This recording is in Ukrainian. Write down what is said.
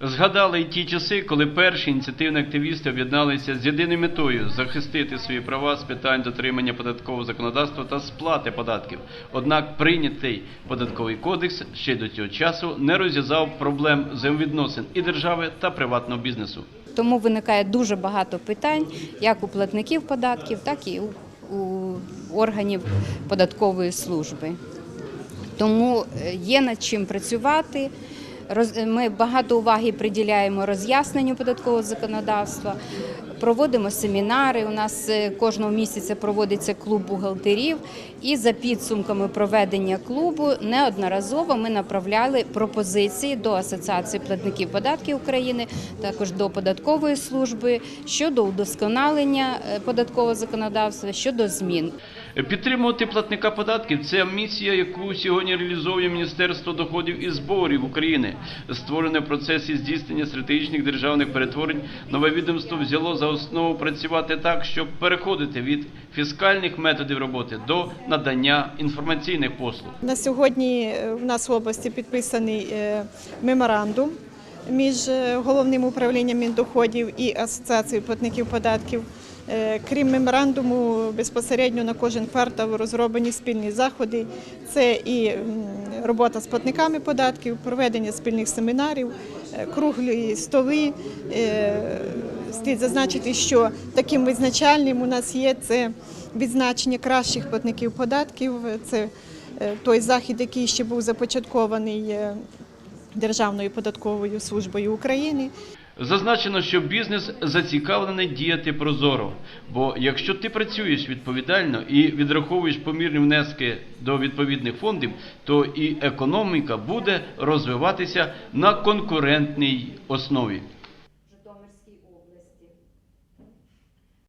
Згадали й ті часи, коли перші ініціативні активісти об'єдналися з єдиною метою захистити свої права з питань дотримання податкового законодавства та сплати податків. Однак прийнятий податковий кодекс ще до цього часу не розв'язав проблем взаємовідносин і держави та приватного бізнесу. Тому виникає дуже багато питань як у платників податків, так і у, органів податкової служби. Тому е, є над чим працювати. Ми багато уваги приділяємо роз'ясненню податкового законодавства, проводимо семінари. У нас е, кожного місяця проводиться клуб бухгалтерів, і за підсумками проведення клубу неодноразово ми направляли пропозиції до Асоціації платників податків України, також до податкової служби щодо удосконалення е, податкового законодавства, щодо змін. Підтримувати платника податків це місія, яку сьогодні реалізовує Міністерство доходів і зборів України. Створене в процесі здійснення стратегічних державних перетворень, нове відомство взяло за основу працювати так, щоб переходити від фіскальних методів роботи до надання інформаційних послуг. На сьогодні е, в нас в області підписаний е, меморандум між е, головним управлінням Міндоходів і Асоціацією платників податків. Крім меморандуму, безпосередньо на кожен квартал розроблені спільні заходи. Це і робота з платниками податків, проведення спільних семінарів, круглі столи. Слід зазначити, що таким визначальним у нас є це відзначення кращих платників податків. Це е, той захід, який ще був започаткований е, Державною податковою службою України. Зазначено, що бізнес зацікавлений діяти прозоро. Бо якщо ти працюєш відповідально і відраховуєш помірні внески до відповідних фондів, то і економіка буде розвиватися на конкурентній основі.